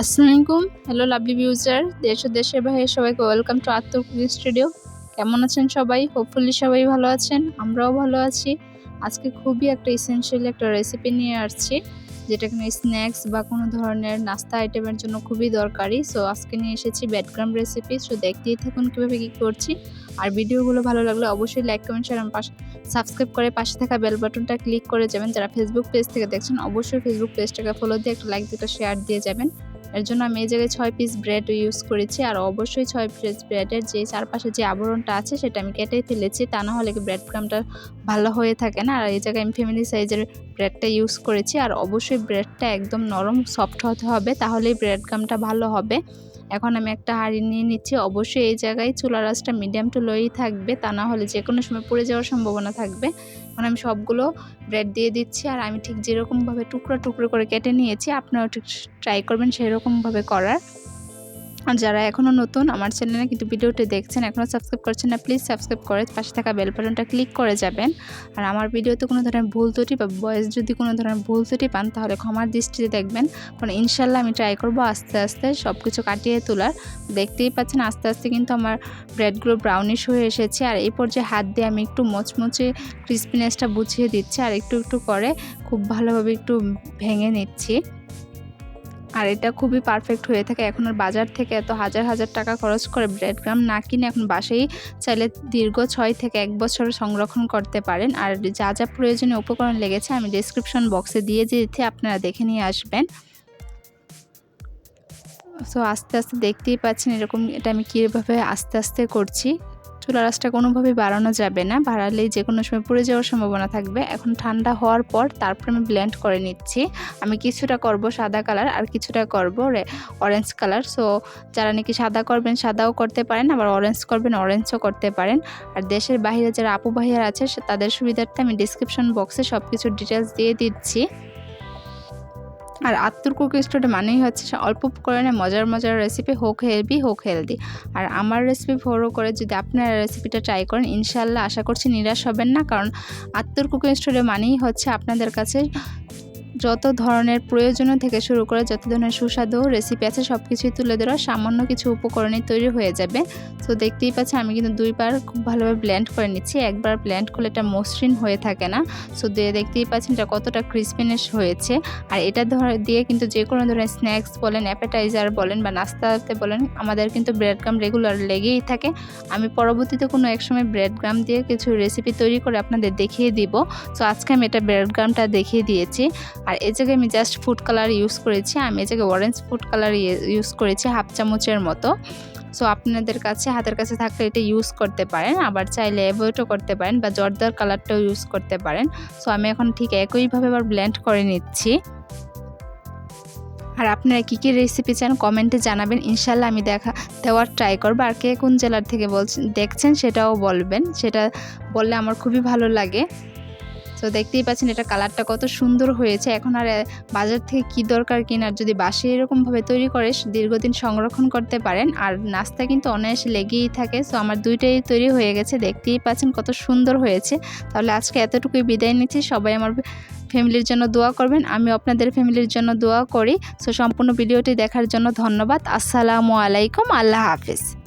আসসালামু আলাইকুম hello lovely ভিউজার দেশ ও দেশের বাইরে সবাইকে welcome to Atma cooking studio কেমন আছেন সবাই? হোপফুলি সবাই ভালো আছেন, আমরাও ভালো আছি। আজকে খুবই একটা ইসেনশিয়াল একটা রেসিপি নিয়ে আসছি, যেটা কিনা স্ন্যাক্স বা কোনো ধরনের নাস্তা আইটেমের জন্য খুবই দরকারি। সো আজকে নিয়ে এসেছি ব্যাডগ্রাম রেসিপি সো দেখতেই থাকুন কীভাবে কী করছি। আর ভিডিওগুলো ভালো লাগলে অবশ্যই লাইক কমেন্ট শেয়ার আমার পাশে সাবস্ক্রাইব করে পাশে থাকা বেল বাটনটা ক্লিক করে যাবেন। যারা ফেসবুক পেজ থেকে দেখছেন, অবশ্যই ফেসবুক পেজটাকে ফলো দিয়ে একটা লাইক দুটো শেয়ার দিয়ে যাবেন। এর জন্য আমি এই জায়গায় ছয় পিস ব্রেড ইউজ করেছি। আর অবশ্যই ছয় পিস ব্রেডের যে চারপাশে যে আবরণটা আছে, সেটা আমি কেটে ফেলেছি। তা না হলে কি ব্রেড ক্রামটা ভালো হয়ে থাকে না? আর এই জায়গায় আমি ফ্যামিলি সাইজের ব্রেডটা ইউজ করেছি। আর অবশ্যই ব্রেডটা একদম নরম সফট হতে হবে। তাহলেই ব্রেড ক্রামটা ভালো হবে। এখন আমি একটা হাঁড়ি নিয়ে নিচ্ছি। অবশ্যই এই জায়গায় চুলা রাসটা মিডিয়াম টু লোই থাকবে। তা না হলে যে কোনো সময় পড়ে যাওয়ার সম্ভাবনা থাকবে। এখন আমি সবগুলো ব্রেড দিয়ে দিচ্ছি আর আমি ঠিক যেরকমভাবে টুকরো টুকরো করে কেটে নিয়েছি, আপনারাও ঠিক ট্রাই করবেন সেরকমভাবে করার। আর যারা এখনও নতুন আমার চ্যানেলে কিন্তু ভিডিওটি দেখছেন এখনও সাবস্ক্রাইব করছেন না প্লিজ সাবস্ক্রাইব করে পাশে থাকা বেল বাটনটা ক্লিক করে যাবেন। আর আমার ভিডিওতে কোনো ধরনের ভুল ত্রুটি বা বয়স যদি কোনো ধরনের ভুল ত্রুটি পান, তাহলে ক্ষমার দৃষ্টিতে দেখবেন। কারণ ইনশাল্লাহ আমি ট্রাই করব আস্তে আস্তে সব কিছু কাটিয়ে তোলার। দেখতেই পাচ্ছেন আস্তে আস্তে কিন্তু আমার ব্রেডগুলো ব্রাউনিশ হয়ে এসেছে। আর এই পর্যায়ে হাত দিয়ে আমি একটু মচমচে ক্রিসপিনেসটা বুঝিয়ে দিচ্ছি। আর একটু একটু করে খুব ভালোভাবে একটু ভেঙে নিচ্ছি। আর এটা খুবই পারফেক্ট হয়ে থাকে। এখন আর বাজার থেকে এত হাজার হাজার টাকা খরচ করে ব্রেড গ্রাম না কিনে এখন বাসেই চাইলে দীর্ঘ ছয় থেকে এক বছর সংরক্ষণ করতে পারেন। আর যা যা প্রয়োজনীয় উপকরণ লেগেছে আমি ডিসক্রিপশন বক্সে দিয়ে দিয়েছি, আপনারা দেখে নিয়ে আসবেন। সো আস্তে আস্তে দেখতেই পাচ্ছেন এরকম এটা আমি কীভাবে আস্তে আস্তে করছি। চুলা রাসটা কোনোভাবেই বাড়ানো যাবে না। বাড়ালেই যে কোনো সময় পুড়ে যাওয়ার সম্ভাবনা থাকবে। এখন ঠান্ডা হওয়ার পর তারপর আমি ব্লেন্ড করে নিচ্ছি। আমি কিছুটা করব সাদা কালার আর কিছুটা করব অরেঞ্জ কালার সো যারা নাকি সাদা করবেন, সাদাও করতে পারেন, আবার অরেঞ্জ করবেন অরেঞ্জও করতে পারেন। আর দেশের বাইরে যারা আপু ভাইয়ার আছে তাদের সুবিধার্থে আমি ডিসক্রিপশন বক্সে সব কিছু ডিটেলস দিয়ে দিচ্ছি। আর আত্মর কুকি স্টোর মানেই হচ্ছে অল্প উপকরণে মজার মজার রেসিপি হোক হেলদি হোক হেলদি আর আমার রেসিপি ফলো করে যদি আপনারা রেসিপিটা ট্রাই করেন ইনশাল্লাহ আশা করছি নিরাশ হবেন না, কারণ আত্মর কুকিং স্টোরে মানেই হচ্ছে আপনাদের কাছে যত ধরনের প্রয়োজনীয় থেকে শুরু করে যত ধরনের সুস্বাদু রেসিপি আছে সব কিছুই তুলে দেওয়া সামান্য কিছু উপকরণে তৈরি হয়ে যাবে। তো দেখতেই পাচ্ছি, আমি কিন্তু দুইবার খুব ভালোভাবে ব্ল্যান্ড করে নিচ্ছি। একবার ব্ল্যান্ড করলে এটা মসৃণ হয়ে থাকে না। সো দিয়ে দেখতেই পাচ্ছেন এটা কতটা ক্রিসপিনেস হয়েছে। আর এটা দিয়ে কিন্তু যে কোনো ধরনের স্ন্যাক্স বলেন অ্যাপেটাইজার বলেন বা নাস্তাতে বলেন, আমাদের কিন্তু ব্রেড গ্রাম রেগুলার লেগেই থাকে। আমি পরবর্তীতে কোনো এক সময় ব্রেড গ্রাম দিয়ে কিছু রেসিপি তৈরি করে আপনাদের দেখিয়ে দিব। সো আজকে আমি এটা ব্রেড গ্রামটা দেখিয়ে দিয়েছি। আর এই জায়গায় আমি জাস্ট ফুড কালার ইউজ করেছি, আমি এই জায়গায় অরেঞ্জ ফুড কালার ইউজ করেছি হাফ চামচের মতো। সো আপনাদের কাছে, হাতের কাছে থাকলে এটা ইউজ করতে পারেন, আবার চাইলে অ্যাভয়েডও করতে পারেন বা জর্দার কালারটাও ইউজ করতে পারেন। সো আমি এখন ঠিক একইভাবে আবার ব্লেন্ড করে নিচ্ছি। আর আপনারা কী কী রেসিপি চান কমেন্টে জানাবেন ইনশাল্লাহ আমি দেখা, দেওয়ার ট্রাই করব। আর কে কোন জেলার থেকে বলছেন, দেখছেন সেটাও বলবেন। সেটা বললে আমার খুবই ভালো লাগে। তো দেখতেই পাচ্ছেন এটা কালারটা কত সুন্দর হয়েছে। এখন আর বাজার থেকে কি দরকার কিনার যদি বাসে এরকমভাবে তৈরি করে দীর্ঘদিন সংরক্ষণ করতে পারেন। আর নাস্তা কিন্তু অনায়াসে লেগেই থাকে। সো আমার দুইটাই তৈরি হয়ে গেছে। দেখতেই পাচ্ছেন কত সুন্দর হয়েছে। তাহলে আজকে এতটুকুই বিদায় নিচ্ছি। সবাই আমার ফ্যামিলির জন্য দোয়া করবেন। আমি আপনাদের ফ্যামিলির জন্য দোয়া করি। সো সম্পূর্ণ ভিডিওটি দেখার জন্য ধন্যবাদ। আসসালামু আলাইকুম। আল্লাহ হাফিজ।